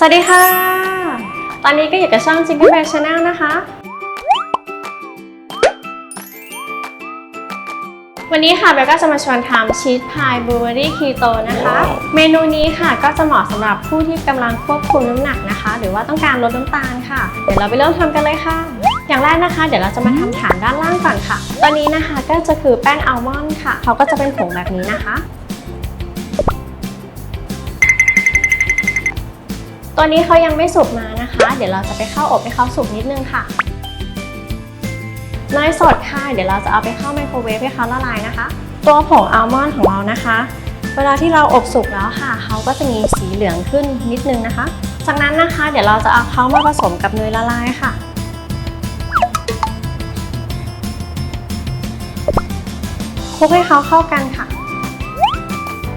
สวัสดีค่ะ ตอนนี้ก็อยู่กับช่อง Jingle Bell Channel นะคะ วันนี้ค่ะเบลก็จะมาชวนทำชีสพายบลูเบอรี่คีโตนะคะ เมนูนี้ค่ะก็จะเหมาะสำหรับผู้ที่กำลังควบคุมน้ำหนักนะคะ หรือว่าต้องการลดน้ำตาลค่ะ เดี๋ยวเราไปเริ่มทำกันเลยค่ะ อย่างแรกนะคะ เดี๋ยวเราจะมาทำฐานด้านล่างก่อนค่ะ ตอนนี้นะคะก็จะคือแป้งอัลมอนด์ค่ะ เขาก็จะเป็นผงแบบนี้นะคะ ตัวนี้เขายังไม่สุกมานะคะ เดี๋ยวเราจะไปเข้าอบให้เขาสุกนิดนึงค่ะเนยสดค่ะ เดี๋ยวเราจะเอาไปเข้าไมโครเวฟให้เขาละลายนะคะ ตัวผงอัลมอนด์ของเรานะคะ เวลาที่เราอบสุกแล้วค่ะเขาก็จะมีสีเหลืองขึ้นนิดนึงนะคะ จากนั้นนะคะเดี๋ยวเราจะเอาเขามาผสมกับเนยละลายค่ะ คลุกให้เขาเข้ากันค่ะ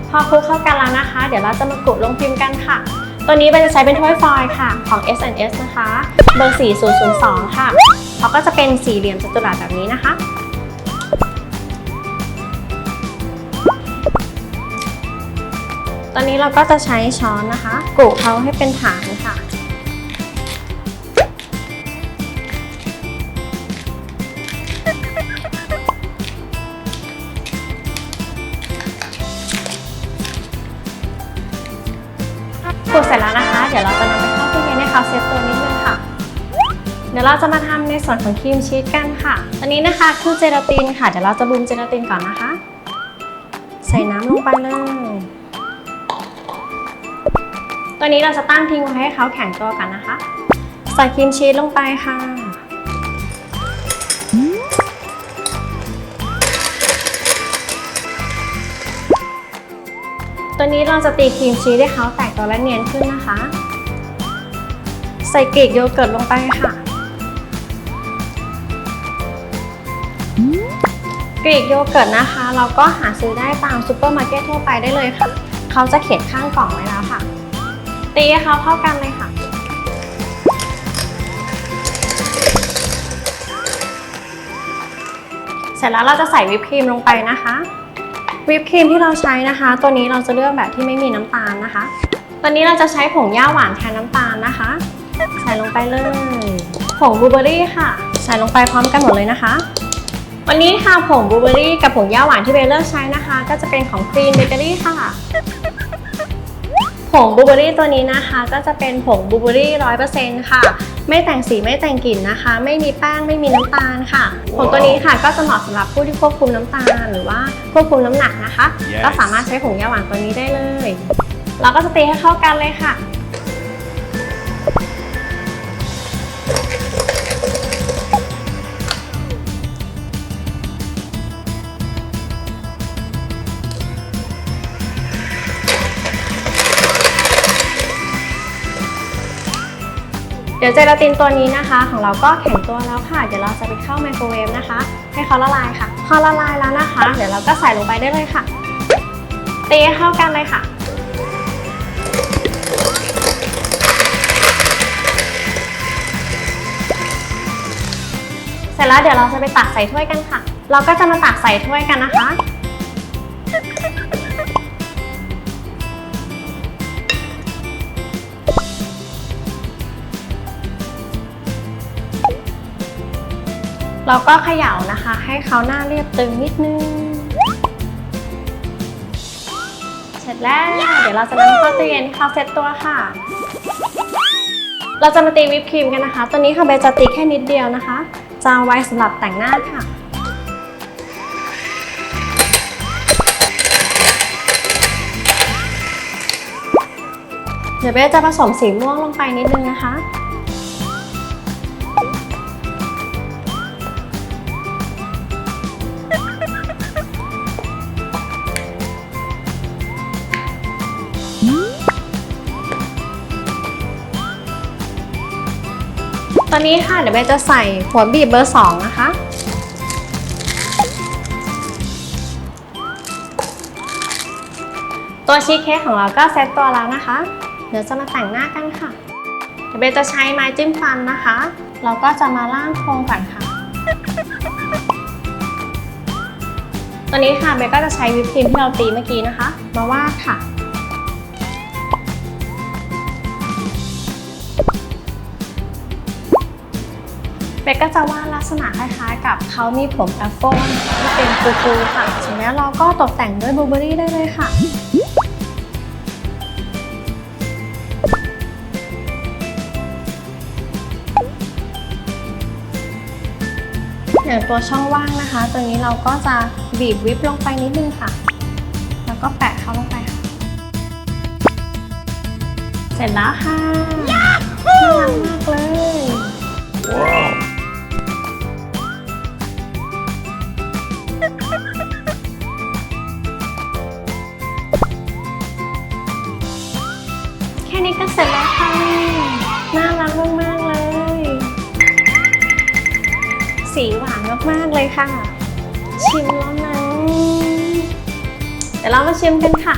พอคลุกเข้ากันแล้วนะคะ เดี๋ยวเราจะมากุลงพิมพ์กันค่ะ ตัวนี้เบนจะใช้เป็นถ้วยฟอยล์ค่ะของ S&S นะคะ เบอร์ 4002 ค่ะเขาก็จะเป็นสี่เหลี่ยมจัตุรัสแบบนี้นะคะ ตอนนี้เราก็จะใช้ช้อนนะคะกุเขาให้เป็นฐานค่ะ นให้เขาเซตตัวนิดนึงค่ะ เดี๋ยวเราจะมาทำในส่วนของครีมชีสกันค่ะ อันนี้นะคะคือเจลาตินค่ะ เดี๋ยวเราจะบูมเจลาตินก่อนนะคะ ใส่น้ำลงไปเลย ตัวนี้เราจะตั้งทิ้งไว้ให้เขาแข็งตัวกันนะคะ ใส่ครีมชีสลงไปค่ะตัวนี้เราจะตีครีมชีสให้เขาแตกตัวและเนียนขึ้นนะคะ ใส่เกรีกโยเกิร์ตลงไปค่ะ เกรีกโยเกิร์ตนะคะ เราก็หาซื้อได้ตามซูเปอร์มาร์เก็ตทั่วไปได้เลยค่ะ เขาจะเขียนข้างกล่องไว้แล้วค่ะ ตีเขาเข้ากันเลยค่ะเสร็จแล้วเราจะใส่วิปครีมลงไปนะคะ วิปครีมที่เราใช้นะคะ ตัวนี้เราจะเลือกแบบที่ไม่มีน้ำตาลนะคะ ตอนนี้เราจะใช้ผงย่าหวานแทนน้ำตาลนะคะ ใส่ลงไปเลยผงบลูเบอรี่ค่ะ ใส่ลงไปพร้อมกันหมดเลยนะคะ วันนี้ค่ะผงบลูเบอรี่กับผงย่าหวานที่เบลเลือกใช้นะคะ ก็จะเป็นของครีนเบเกอรี่ค่ะผงบลูเบอรี่ตัวนี้นะคะ ก็จะเป็นผงบลูเบอรี่ร้อยเปอร์เซ็นต์ค่ะ ไม่แต่งสีไม่แต่งกลิ่นนะคะ ไม่มีแป้งไม่มีน้ำตาลค่ะผงตัวนี้ค่ะก็จะเหมาะสำหรับผู้ที่ควบคุมน้ำตาล หรือว่าควบคุมน้ำหนักนะคะ Yes ก็สามารถใช้ผงยาหวานตัวนี้ได้เลย เราก็จะตีให้เข้ากันเลยค่ะ เดี๋ยวเจลาตินตัวนี้นะคะ ของเราก็แข็งตัวแล้วค่ะ เดี๋ยวเราจะไปเข้าไมโครเวฟนะคะ ให้เขาละลายค่ะ พอละลายแล้วนะคะ เดี๋ยวเราก็ใส่ลงไปได้เลยค่ะตีเข้ากันเลยค่ะ เสร็จแล้วเดี๋ยวเราจะไปตักใส่ถ้วยกันค่ะ เราก็จะมาตักใส่ถ้วยกันนะคะ เราก็เขย่านะคะ ให้เขาหน้าเรียบตึงนิดนึง เสร็จแล้ว เดี๋ยวเราจะนำเข้าตู้เย็นให้เขาเซ็ตตัวค่ะ เราจะมาตีวิปครีมกันนะคะ ตัวนี้ค่ะเบจะตีแค่นิดเดียวนะคะ จะเอาไว้สำหรับแต่งหน้าค่ะเดี๋ยวเบลจะผสมสีม่วงลงไปนิดนึงนะคะ ตอนนี้ค่ะเดี๋ยวเบลจะใส่หัวบีบเบอร์2นะคะ ตัวชีสเค้กของเราก็เซตตัวแล้วนะคะ เดี๋ยวจะมาแต่งหน้ากันค่ะ เดี๋ยวเบจะใช้ไม้จิ้มฟันนะคะ เราก็จะมาล่างโครงก่อนค่ะตัวนี้ค่ะเบก็จะใช้วิปครีมที่เราตีเมื่อกี้นะคะ มาวาดค่ะ เบกก็จะวาดลักษณะคล้ายๆ กับเขามีผมแอปเปิลที่เป็นฟูๆค่ะเสร็จแล้เราก็ตกแต่งด้วยบลูเบอรี่ได้เลยค่ะอย่างตัวช่องว่างนะคะ ตัวนี้เราก็จะบีบวิปลงไปนิดนึงค่ะ แล้วก็แปะเข้าลงไปค่ะ เสร็จแล้วค่ะน่ารักมากเลยแค่ นี้ก็เสร็จแล้วค่ะ น่ารักมาก ๆ เลย สีหวานมาก ๆ เลยค่ะ ชิมแล้วนะ เดี๋ยวเรามาชิมกันค่ะ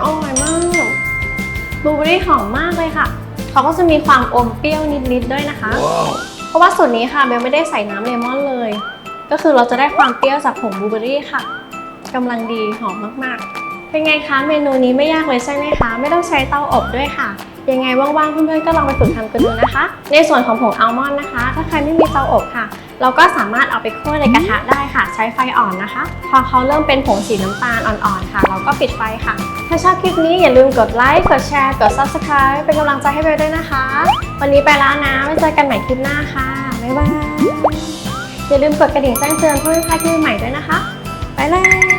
อร่อยมากบลูเบอรี่หอมมากเลยค่ะ เขาก็จะมีความอมเปรี้ยวนิดๆด้วยนะคะ เพราะว่าสูตรนี้ค่ะเบลไม่ได้ใส่น้ำเลมอนเลย ก็คือเราจะได้ความเปรี้ยวจากผงบลูเบอรี่ค่ะกำลังดีหอมมากๆ เป็นไงคะเมนูนี้ไม่ยากเลยใช่ไหมคะ ไม่ต้องใช้เตาอบด้วยค่ะ ยังไงว่างๆเพื่อนๆก็ลองไปฝึกทำกันดูนะคะ ในส่วนของผงอัลมอนด์นะคะ ถ้าใครไม่มีเตาอบค่ะ เราก็สามารถเอาไปคั่วในกระทะได้ค่ะ ใช้ไฟอ่อนนะคะ พอเขาเริ่มเป็นผงสีน้ำตาลอ่อนๆค่ะ เราก็ปิดไฟค่ะ ถ้าชอบคลิปนี้อย่าลืมกดไลค์กดแชร์กด subscribe เป็นกำลังใจให้เบลด้วยนะคะ วันนี้ไปแล้วนะไว้เจอกันใหม่คลิปหน้าค่ะบ๊ายบายอย่าลืมกดกระดิ่งแจ้งเตือนเพื่อไม่พลาดคลิปใหม่ด้วยนะคะไปเลย